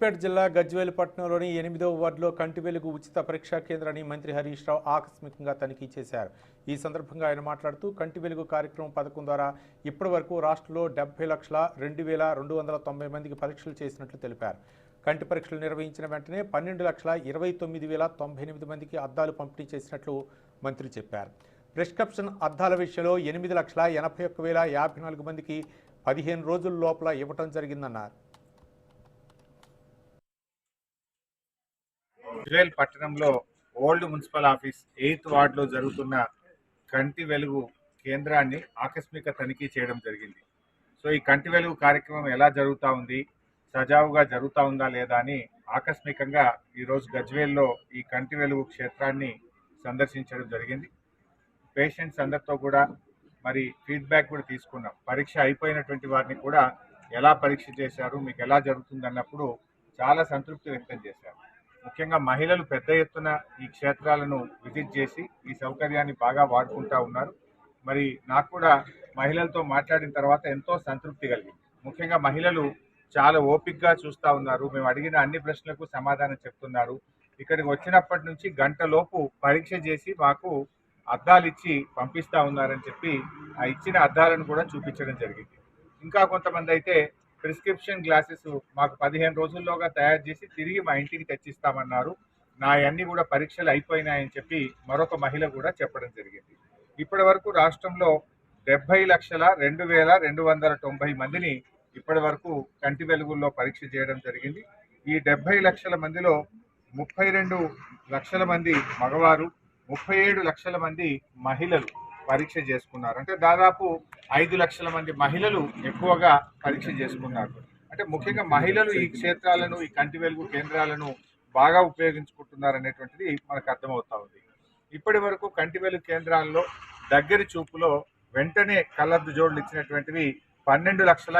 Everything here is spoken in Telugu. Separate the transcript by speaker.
Speaker 1: సిద్దిపేట జిల్లా గజ్వేలపట్నంలోని ఎనిమిదవ వార్డులో కంటి వెలుగు ఉచిత పరీక్షా కేంద్రాన్ని మంత్రి హరీష్ రావు ఆకస్మికంగా తనిఖీ చేశారు. ఈ సందర్భంగా ఆయన మాట్లాడుతూ కంటి వెలుగు కార్యక్రమం పథకం ద్వారా ఇప్పటి వరకు రాష్ట్రంలో డెబ్బై లక్షల రెండు వేల రెండు వందల తొంభై మందికి పరీక్షలు చేసినట్లు తెలిపారు. కంటి పరీక్షలు నిర్వహించిన వెంటనే పన్నెండు లక్షల ఇరవై తొమ్మిది వేల తొంభై ఎనిమిది మందికి అద్దాలు పంపిణీ చేసినట్లు మంత్రి చెప్పారు. ప్రిస్క్రిప్షన్ అద్దాల విషయంలో ఎనిమిది లక్షల ఎనభై ఒక్క వేల యాభై నాలుగు మందికి పదిహేను రోజుల లోపల ఇవ్వటం జరిగిందన్నారు.
Speaker 2: ఇజ్రాయెల్ పట్టణంలో ఓల్డ్ మున్సిపల్ ఆఫీస్ ఎయిత్ వార్డులో జరుగుతున్న కంటి వెలుగు కేంద్రాన్ని ఆకస్మిక తనిఖీ చేయడం జరిగింది. సో ఈ కంటి వెలుగు కార్యక్రమం ఎలా జరుగుతూ ఉంది? సజావుగా జరుగుతూ ఉందా లేదా అని ఆకస్మికంగా ఈరోజు గజ్వేల్లో ఈ కంటి వెలుగు క్షేత్రాన్ని సందర్శించడం జరిగింది. పేషెంట్స్ అందరితో కూడా మరి ఫీడ్బ్యాక్ కూడా తీసుకున్నాం. పరీక్ష అయిపోయినటువంటి వారిని కూడా ఎలా పరీక్ష చేశారు? మీకు ఎలా జరుగుతుంది? అన్నప్పుడు చాలా సంతృప్తి వ్యక్తం చేశారు. ముఖ్యంగా మహిళలు పెద్ద ఎత్తున ఈ క్షేత్రాలను విజిట్ చేసి ఈ సౌకర్యాన్ని బాగా వాడుకుంటా ఉన్నారు. మరి నాకు కూడా మహిళలతో మాట్లాడిన తర్వాత ఎంతో సంతృప్తి కలిగింది. ముఖ్యంగా మహిళలు చాలా ఓపిక్గా చూస్తూ ఉన్నారు. మేము అడిగిన అన్ని ప్రశ్నలకు సమాధానం చెప్తున్నారు. ఇక్కడికి వచ్చినప్పటి నుంచి గంటలోపు పరీక్ష చేసి మాకు అద్దాలు ఇచ్చి పంపిస్తా ఉన్నారని చెప్పి ఆ ఇచ్చిన అద్దాలను కూడా చూపించడం జరిగింది. ఇంకా కొంతమంది అయితే ప్రిస్క్రిప్షన్ గ్లాసెస్ మాకు పదిహేను రోజుల్లోగా తయారు చేసి తిరిగి మా ఇంటికి తెచ్చిస్తామన్నారు. నా అన్ని కూడా పరీక్షలు అయిపోయినాయని చెప్పి మరొక మహిళ కూడా చెప్పడం జరిగింది. ఇప్పటి వరకు రాష్ట్రంలో డెబ్బై లక్షల రెండు వేల రెండు వందల తొంభై మందిని ఇప్పటి వరకు కంటి వెలుగుల్లో పరీక్ష చేయడం జరిగింది. ఈ డెబ్బై లక్షల మందిలో ముప్పై రెండు లక్షల మంది మగవారు ముప్పై ఏడు లక్షల మంది మహిళలు పరీక్ష చేసుకున్నారు. అంటే దాదాపు ఐదు లక్షల మంది మహిళలు ఎక్కువగా పరీక్ష చేసుకున్నారు. అంటే ముఖ్యంగా మహిళలు ఈ క్షేత్రాలను ఈ కంటి వెలుగు కేంద్రాలను బాగా ఉపయోగించుకుంటున్నారు అనేటువంటిది మనకు అర్థమవుతా ఉంది. ఇప్పటి వరకు కంటి వెలుగు కేంద్రాల్లో దగ్గరి చూపులో వెంటనే కళ్ళద్దు జోడులు ఇచ్చినటువంటివి పన్నెండు లక్షల